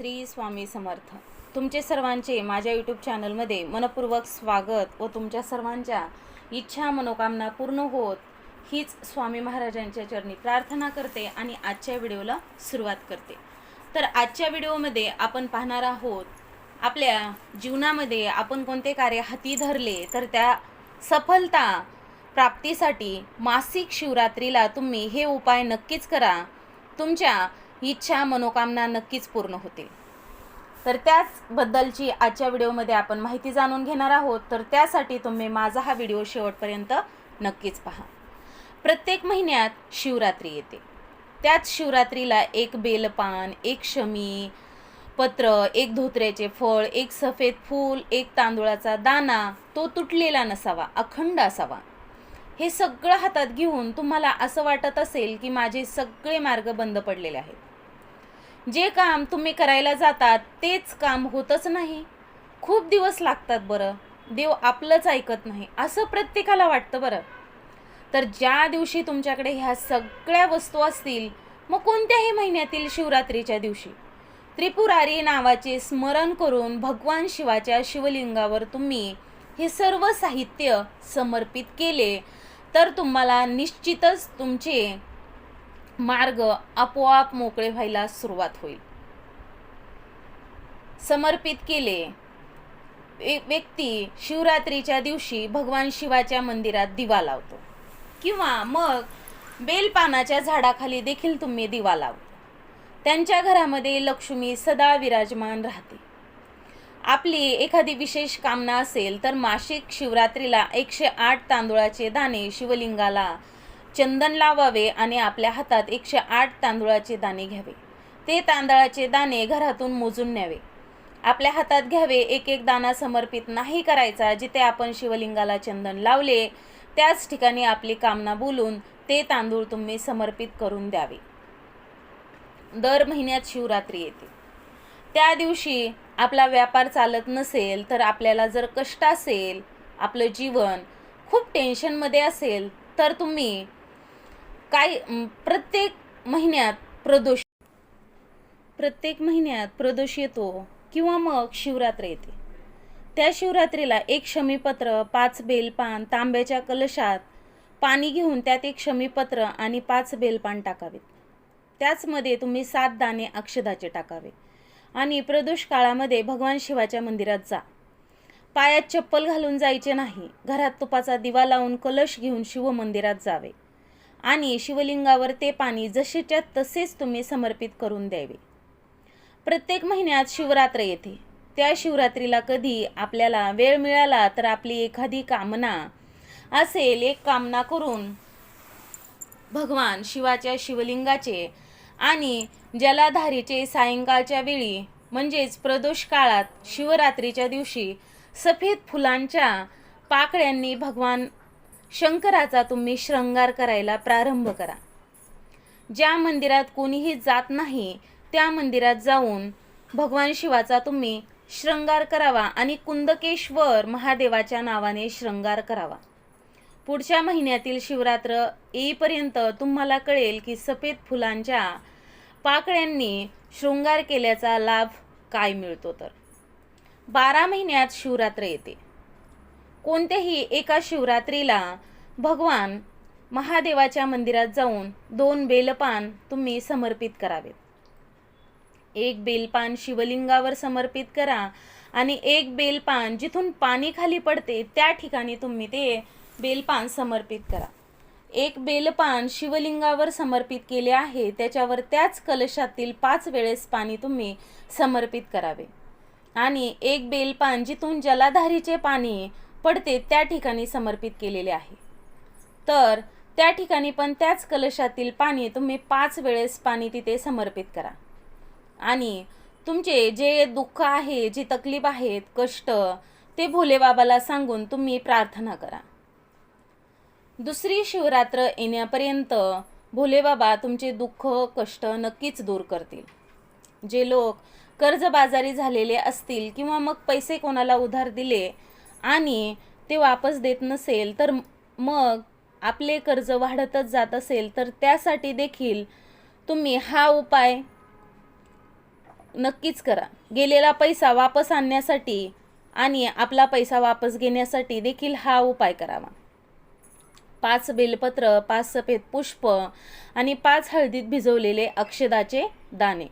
श्री स्वामी समर्थ. तुमचे सर्वांचे माझ्या यूट्यूब चॅनलमध्ये मनपूर्वक स्वागत व तुमच्या सर्वांच्या इच्छा मनोकामना पूर्ण होत हीच स्वामी महाराजांच्या चरणी प्रार्थना करते आणि आजच्या व्हिडिओला सुरुवात करते. तर आजच्या व्हिडिओमध्ये आपण पाहणार आहोत आपल्या जीवनामध्ये आपण कोणते कार्य हाती धरले तर त्या सफलता प्राप्तीसाठी मासिक शिवरात्रीला तुम्ही हे उपाय नक्कीच करा. तुमच्या इच्छा मनोकामना नक्कीच पूर्ण होतील. तर त्याचबद्दलची आजच्या व्हिडिओमध्ये आपण माहिती जाणून घेणार आहोत. तर त्यासाठी तुम्ही माझा हा व्हिडिओ शेवटपर्यंत नक्कीच पहा. प्रत्येक महिन्यात शिवरात्री येते. त्याच शिवरात्रीला एक बेलपान एक शमी पत्र एक धोत्र्याचे फळ एक सफेद फूल एक तांदूळाचा दाना तो तुटलेला नसावा अखंड असावा. हे सगळं हातात घेऊन तुम्हाला असं वाटत असेल की माझे सगळे मार्ग बंद पडलेले आहेत. जे काम तुम्ही करायला जातात तेच काम होतच नाही. खूप दिवस लागतात बरं. देव आपलंच ऐकत नाही. असं प्रत्येकाला वाटतं बरं. तर ज्या दिवशी तुमच्याकडे ह्या सगळ्या वस्तू असतील मग कोणत्याही महिन्यातील शिवरात्रीच्या दिवशी? त्रिपुरारी नावाचे स्मरण करून भगवान शिवाच्या शिवलिंगावर तुम्ही हे सर्व साहित्य समर्पित केले तर तुम्हाला निश्चितच तुमचे मार्ग आपोआप मोकळे व्हायला सुरुवात होईल. समर्पित केले. व्यक्ती शिवरात्रीच्या दिवशी भगवान शिवाच्या मंदिरात दिवा लावतो. किंवा मग बेलपानाच्या झाडाखाली देखील तुम्ही दिवा लावता. त्यांच्या घरामध्ये लक्ष्मी सदा विराजमान राहते. आपली एखादी विशेष कामना असेल तर मासिक शिवरात्रीला एकशे आठ तांदूळाचे दाणे शिवलिंगाला चंदन लावावे आणि आपल्या हातात एकशे आठ तांदूळाचे दाणे घ्यावे. ते तांदळाचे दाणे घरातून मोजून न्यावे. आपल्या हातात घ्यावे एक एक दाना समर्पित नाही करायचा जिथे आपण शिवलिंगाला चंदन लावले त्याच ठिकाणी आपली कामना बोलून ते तांदूळ तुम्ही समर्पित करून द्यावे. दर महिन्यात शिवरात्री येते. त्या दिवशी आपला व्यापार चालत नसेल तर आपल्याला जर कष्ट असेल आपलं जीवन खूप टेन्शनमध्ये असेल तर तुम्ही काय प्रत्येक महिन्यात प्रदोष प्रत्येक महिन्यात प्रदोष येतो किंवा मग शिवरात्र येते. त्या शिवरात्रीला एक शमीपत्र पाच बेलपान तांब्याच्या कलशात पाणी घेऊन त्यात एक शमीपत्र आणि पाच बेलपान टाकावेत. त्याचमध्ये तुम्ही सात दाणे अक्षदाचे टाकावे आणि प्रदोष काळामध्ये भगवान शिवाच्या मंदिरात जा. पायात चप्पल घालून जायचे नाही. घरात तुपाचा दिवा लावून कलश घेऊन शिवमंदिरात जावे. आणि शिवलिंगावर ते पाणी जसेच्या तसेच तुम्ही समर्पित करून द्यावे. प्रत्येक महिन्यात शिवरात्र येते. त्या शिवरात्रीला कधी आपल्याला वेळ मिळाला तर आपली एखादी कामना असेल एक कामना करून भगवान शिवाच्या शिवलिंगाचे आणि जलाधारीचे सायंकाळच्या वेळी म्हणजेच प्रदोष काळात शिवरात्रीच्या दिवशी सफेद फुलांच्या पाकळ्यांनी भगवान शंकराचा तुम्ही श्रृंगार करायला प्रारंभ करा. ज्या मंदिरात कोणीही जात नाही त्या मंदिरात जाऊन भगवान शिवाचा तुम्ही श्रृंगार करावा आणि कुंदकेश्वर महादेवाच्या नावाने श्रृंगार करावा. पुढच्या महिन्यातील शिवरात्र येईपर्यंत तुम्हाला कळेल की सफेद फुलांच्या पाकळ्यांनी शृंगार केल्याचा लाभ काय मिळतो तर? बारा महिन्यात शिवरात्र येते. कोणत्याही एका शिवरात्रीला भगवान महादेवाच्या मंदिरात जाऊन दोन बेलपान तुम्ही समर्पित करावेत. एक बेलपान शिवलिंगावर समर्पित करा आणि एक बेलपान जिथून पाणी खाली पडते त्या ठिकाणी तुम्ही ते बेलपान समर्पित करा. एक बेलपान शिवलिंगावर समर्पित केले आहे त्याच्यावर त्याच कलशातील पाच वेळेस पाणी तुम्ही समर्पित करावे. आणि एक बेलपान जिथून जलाधारीचे पाणी पडते त्या ठिकाणी समर्पित केलेले आहे. तर त्या ठिकाणी पण त्याच कलशातील पाणी तुम्ही पाच वेळेस पाणी तिथे समर्पित करा. आणि तुमचे जे दुःख आहे जी तकलीफ आहेत कष्ट ते भोलेबाबाला सांगून तुम्ही प्रार्थना करा. दुसरी शिवरात्र येण्यापर्यंत भोलेबाबा तुमचे दुःख कष्ट नक्कीच दूर करतील. जे लोक कर्जबाजारी झालेले असतील किंवा मग पैसे कोणाला उधार दिले आणि ते वापस देत नसेल तर मग आपले कर्ज वाढतच जात असेल तर त्यासाठी देखील तुम्ही हा उपाय नक्कीच करा. गेलेला पैसा वापस आणण्यासाठी आणि आपला पैसा वापस घेण्यासाठी देखील हा उपाय करावा. पाच बेलपत्र पाच सफेद पुष्प आणि पाच हळदीत भिजवलेले अक्षदाचे दाणे.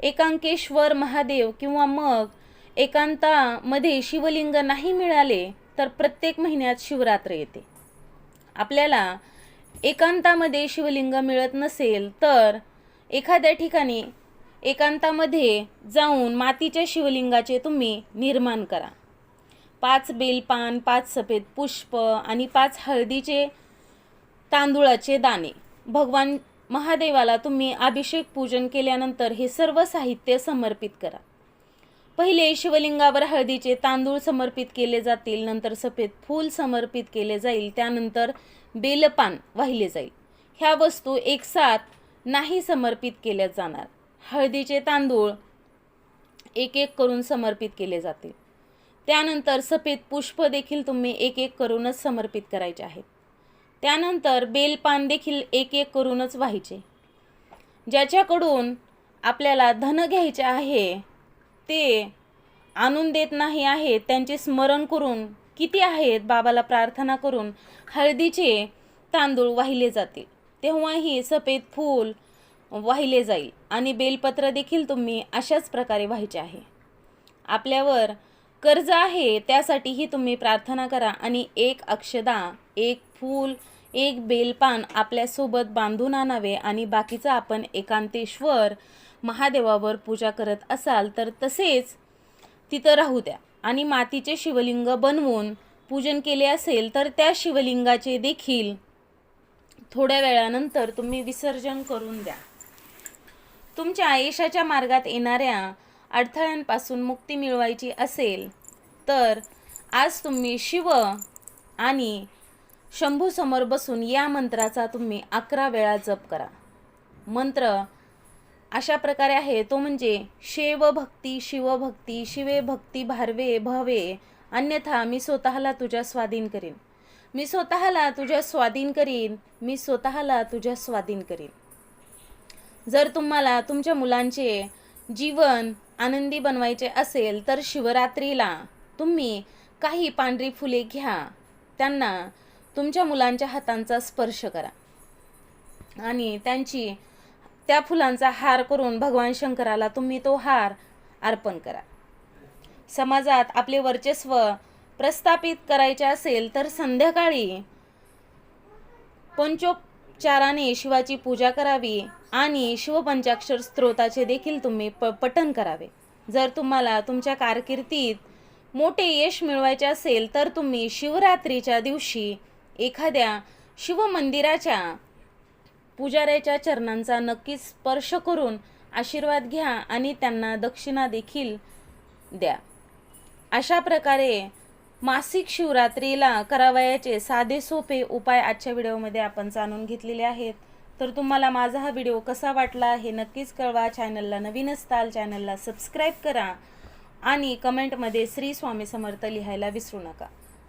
एकांकेश्वर महादेव किंवा मग एकांतामध्ये शिवलिंग नाही मिळाले तर प्रत्येक महिन्यात शिवरात्र येते. आपल्याला एकांतामध्ये शिवलिंग मिळत नसेल तर एखाद्या ठिकाणी एकांतामध्ये जाऊन मातीच्या शिवलिंगाचे तुम्ही निर्माण करा. पाच बेलपान पाच सफेद पुष्प आणि पाच हळदीचे तांदूळाचे दाणे. भगवान महादेवाला तुम्ही अभिषेक पूजन केल्यानंतर हे सर्व साहित्य समर्पित करा. पहिले शिवलिंगावर हळदीचे तांदूळ समर्पित केले जातील नंतर सफेद फूल समर्पित केले जाईल त्यानंतर बेलपान वाहिले जाईल. ह्या वस्तू एकसाथ नाही समर्पित केल्या जाणार. हळदीचे तांदूळ एक एक करून समर्पित केले जातील. त्यानंतर सफेद पुष्प देखील तुम्ही एक एक करूनच समर्पित करायचे आहेत. त्यानंतर बेलपान देखील एक एक करूनच व्हायचे. ज्याच्याकडून आपल्याला धन घ्यायचे आहे ते आणून देत नाही आहेत त्यांचे स्मरण करून किती आहेत? बाबाला प्रार्थना करून हळदीचे तांदूळ वाहिले जातील. तेव्हाही सफेद फूल वाहिले जाईल आणि बेलपत्र देखील तुम्ही अशाच प्रकारे व्हायचे आहे. आपल्यावर कर्ज आहे त्यासाठीही तुम्ही प्रार्थना करा आणि एक अक्षदा एक फूल एक बेलपान आपल्यासोबत बांधून आणावे आणि बाकीचं आपण एकांतेश्वर महादेवावर पूजा करत असाल तर तसेच तिथं राहू द्या. आणि मातीचे शिवलिंग बनवून पूजन केले असेल तर त्या शिवलिंगाचे देखील थोड्या वेळानंतर तुम्ही विसर्जन करून द्या. तुमच्या यशाच्या मार्गात येणाऱ्या अडथळ्यांपासून मुक्ती मिळवायची असेल तर आज तुम्ही शिव आणि शंभूसमोर बसून या मंत्राचा तुम्ही अकरा वेळा जप करा. मंत्र अशा प्रकारे आहे. तो म्हणजे शेव भक्ती शिवभक्ती शिवे भक्ती भारवे भवे अन्यथा मी स्वतःला तुझ्या स्वाधीन करीन. मी स्वतःला तुझ्या स्वाधीन करीन मी स्वतःला तुझ्या स्वाधीन करीन. जर तुम्हाला तुमच्या मुलांचे जीवन आनंदी बनवायचे असेल तर शिवरात्रीला तुम्ही काही पांढरी फुले घ्या. त्यांना तुमच्या मुलांच्या हातांचा स्पर्श करा. आणि त्यांची त्या फुलांचा हार करून भगवान शंकराला तुम्ही तो हार अर्पण करा. समाजात आपले वर्चस्व प्रस्थापित करायचे असेल तर संध्याकाळी पंचोपचाराने शिवाची पूजा करावी आणि शिवपंचाक्षर स्त्रोताचे देखील तुम्ही प पठण करावे. जर तुम्हाला तुमच्या कारकिर्दीत मोठे यश मिळवायचे असेल तर तुम्ही शिवरात्रीच्या दिवशी एखाद्या शिवमंदिराच्या पुजाऱ्याच्या चरणांचा नक्कीच स्पर्श करून आशीर्वाद घ्या आणि त्यांना दक्षिणा देखील द्या. अशा प्रकारे मासिक शिवरात्रीला करावयाचे साधे सोपे उपाय आजच्या व्हिडिओमध्ये आपण जाणून घेतलेले आहेत. तर तुम्हाला माझा हा व्हिडिओ कसा वाटला हे नक्कीच कळवा. चॅनलला नवीन असताल चॅनलला सबस्क्राईब करा आणि कमेंटमध्ये श्री स्वामी समर्थ लिहायला विसरू नका.